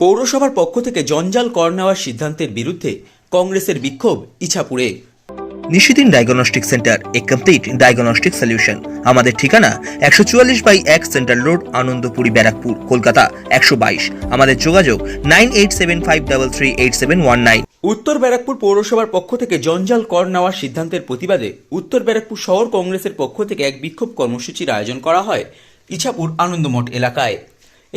পৌরসভার পক্ষ থেকে জঞ্জাল কর নেওয়ার সিদ্ধান্তের বিরুদ্ধে কংগ্রেসের বিক্ষোভ ইছাপুরে। Nishidin diagnostic centre a complete diagnostic solution. আমাদের ঠিকানা একশো চুয়াল্লিশ বাই এক সেন্ট্রাল রোড আনন্দপুরি ব্যারাকপুর কলকাতা একশো বাইশ। আমাদের যোগাযোগ nine eight seven five double three eight seven one nine. উত্তর ব্যারাকপুর পৌরসভার পক্ষ থেকে জঞ্জাল কর নেওয়ার সিদ্ধান্তের প্রতিবাদে উত্তর ব্যারাকপুর শহর কংগ্রেসের পক্ষ থেকে এক বিক্ষোভ কর্মসূচির আয়োজন করা হয় ইছাপুর আনন্দমঠ এলাকায়।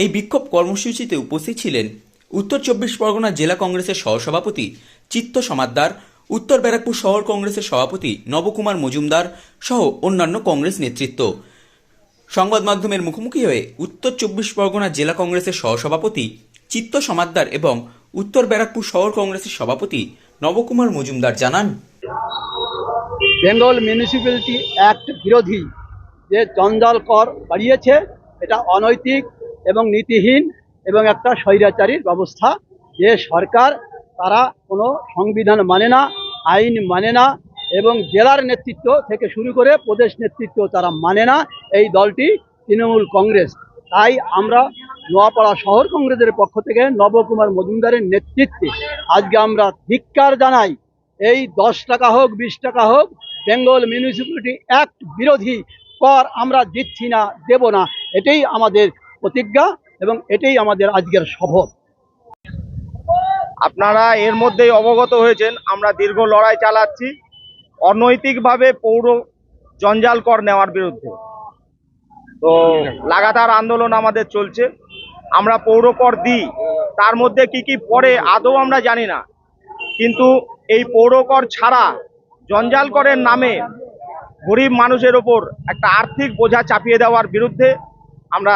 এই বিক্ষোভ কর্মসূচিতে উপস্থিত ছিলেন উত্তর চব্বিশ পরগনা জেলা কংগ্রেসের সহসভাপতি চিত্ত সমাদ্দার, উত্তর ব্যারাকপুর শহর কংগ্রেসের সভাপতি নবকুমার মজুমদার সহ অন্যান্য কংগ্রেস নেতৃত্ব। সংবাদ মাধ্যমের মুখোমুখি হয়ে উত্তর চব্বিশ পরগনা জেলা কংগ্রেসের সহসভাপতি চিত্ত সমাদ্দার এবং উত্তর ব্যারাকপুর শহর কংগ্রেসের সভাপতি নবকুমার মজুমদার জানান, বেঙ্গল মিউনিসিপ্যালিটি অ্যাক্ট বিরোধী যে জঞ্জাল কর বাড়িয়েছে, এটা অনৈতিক এবং নীতিহীন এবং একটা স্বৈরাচারীর ব্যবস্থা যে সরকার তারা কোনো সংবিধান মানে না, আইন মানে না এবং জেলার নেতৃত্ব থেকে শুরু করে প্রদেশ নেতৃত্ব তারা মানে না এই দলটি তৃণমূল কংগ্রেস। তাই আমরা নোয়াপাড়া শহর কংগ্রেসের পক্ষ থেকে নবকুমার মজুমদারের নেতৃত্বে আজকে আমরা ধিক্কার জানাই, এই দশ টাকা হোক, বিশ টাকা হোক, বেঙ্গল মিউনিসিপ্যালিটি অ্যাক্ট বিরোধী কর আমরা দিচ্ছি না, দেব না। এটাই আমাদের প্রতিজ্ঞা এবং এটাই আমাদের আজকের শপথ আপনারা এর মধ্যেই অবগত হয়েছেন, আমরা দীর্ঘ লড়াই চালাচ্ছি, অনৈতিকভাবে পৌর জঞ্জাল কর নেওয়ার বিরুদ্ধে। তো লাগাতার আন্দোলন আমাদের চলছে, আমরা পৌর কর দিই, তার মধ্যে কি কি পড়ে আদৌ আমরা জানি না। কিন্তু এই পৌর কর ছাড়া জঞ্জাল করের নামে গরিব মানুষের ওপর একটা আর্থিক বোঝা চাপিয়ে দেওয়ার বিরুদ্ধে আমরা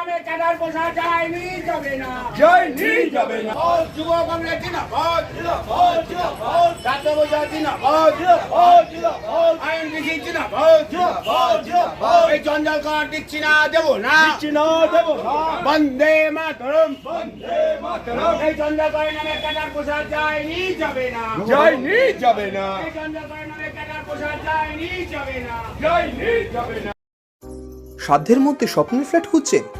নামে ক্যাডার বসা যায়নি যাবে না। বসাচ্ছি না এই জঞ্জাল কর দিচ্ছি না দেবো না। বন্দে মাতরম। এই জঞ্জাল করের নামে ক্যাডার বসা যায়নি যাবে না। যায়নি যাবে না। এই জঞ্জাল করের নামে ক্যাডার বসা যায়নি যাবে না। যায়নি যাবে না। সাধ্যের মধ্যে স্বপ্নের ফ্ল্যাট খুঁজছেন?